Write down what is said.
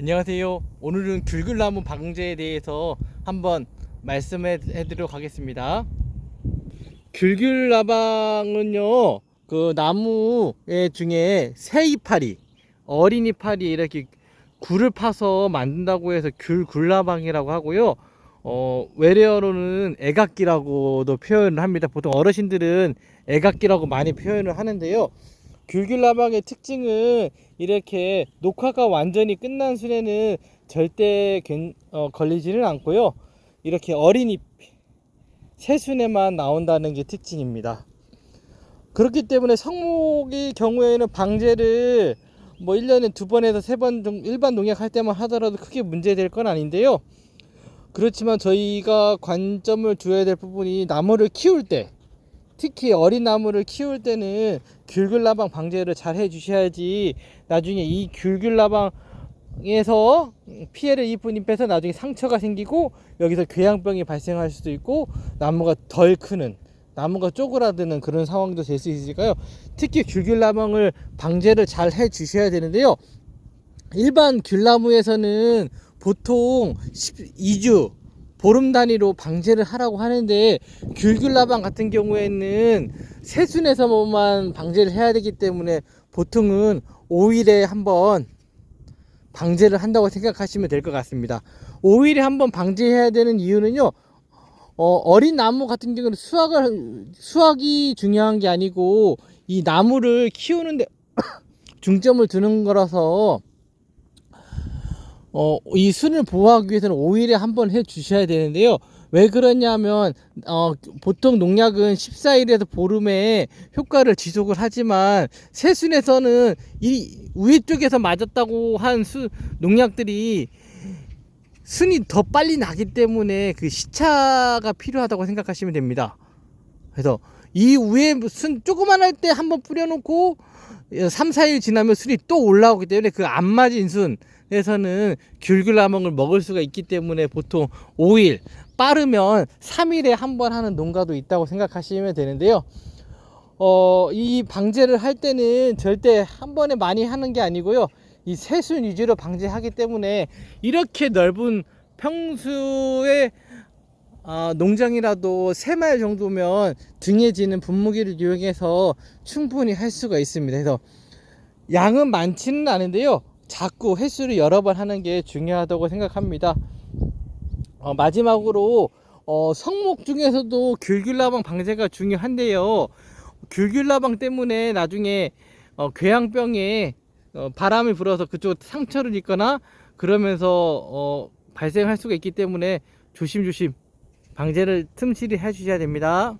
안녕하세요. 오늘은 귤귤나무 방제에 대해서 한번 말씀해 드리도록 하겠습니다. 귤귤나방은요, 그 나무의 중에 새 이파리, 어린 이 파리 이렇게 굴을 파서 만든다고 해서 귤굴나방이라고 하고요. 어, 외래어로는 애각기라고도 표현을 합니다. 보통 어르신들은 애각기라고 많이 표현을 하는데요. 귤귤나방의 특징은 이렇게 녹화가 완전히 끝난 순에는 절대 괜- 어, 걸리지는 않고요. 이렇게 어린 잎 새순에만 나온다는 게 특징입니다. 그렇기 때문에 성목의 경우에는 방제를 뭐 1년에 두 번에서 세 번 일반 농약 할 때만 하더라도 크게 문제될 건 아닌데요. 그렇지만 저희가 관점을 두어야 될 부분이 나무를 키울 때 특히 어린 나무를 키울 때는 귤귤나방 방제를 잘 해주셔야지 나중에 이 귤귤나방에서 피해를 입은 잎에서 나중에 상처가 생기고 여기서 궤양병이 발생할 수도 있고 나무가 덜 크는 나무가 쪼그라드는 그런 상황도 될 수 있으니까요. 특히 귤귤나방을 방제를 잘 해주셔야 되는데요. 일반 귤나무에서는 보통 12주 보름 단위로 방제를 하라고 하는데 귤귤나방 같은 경우에는 새순에서만 방제를 해야 되기 때문에 보통은 5일에 한번 방제를 한다고 생각하시면 될 것 같습니다. 5일에 한번 방제해야 되는 이유는요. 어, 어린 나무 같은 경우는 수확을 수확이 중요한 게 아니고 이 나무를 키우는데 중점을 두는 거라서 어, 이 순을 보호하기 위해서는 5일에 한 번 해 주셔야 되는데요. 왜 그러냐면 어, 보통 농약은 14일에서 보름에 효과를 지속을 하지만 새순에서는 이 위에 쪽에서 맞았다고 한 수, 농약들이 순이 더 빨리 나기 때문에 그 시차가 필요하다고 생각하시면 됩니다. 그래서 이 위에 순 조그만 할 때 한번 뿌려놓고 3, 4일 지나면 순이 또 올라오기 때문에 그 안 맞은 순에서는 귤귤나무를 먹을 수가 있기 때문에 보통 5일 빠르면 3일에 한 번 하는 농가도 있다고 생각하시면 되는데요. 어, 이 방제를 할 때는 절대 한 번에 많이 하는 게 아니고요. 이 새순 위주로 방제하기 때문에 이렇게 넓은 평수의 아, 농장이라도 세 마일 정도면 등에 지는 분무기를 이용해서 충분히 할 수가 있습니다. 그래서 양은 많지는 않은데요. 자꾸 횟수를 여러 번 하는 게 중요하다고 생각합니다. 어, 마지막으로 어, 성목 중에서도 귤귤나방 방제가 중요한데요. 귤귤나방 때문에 나중에 어, 궤양병에 어, 바람이 불어서 그쪽 상처를 입거나 그러면서 어, 발생할 수가 있기 때문에 조심조심 방제를 틈실히 해주셔야 됩니다.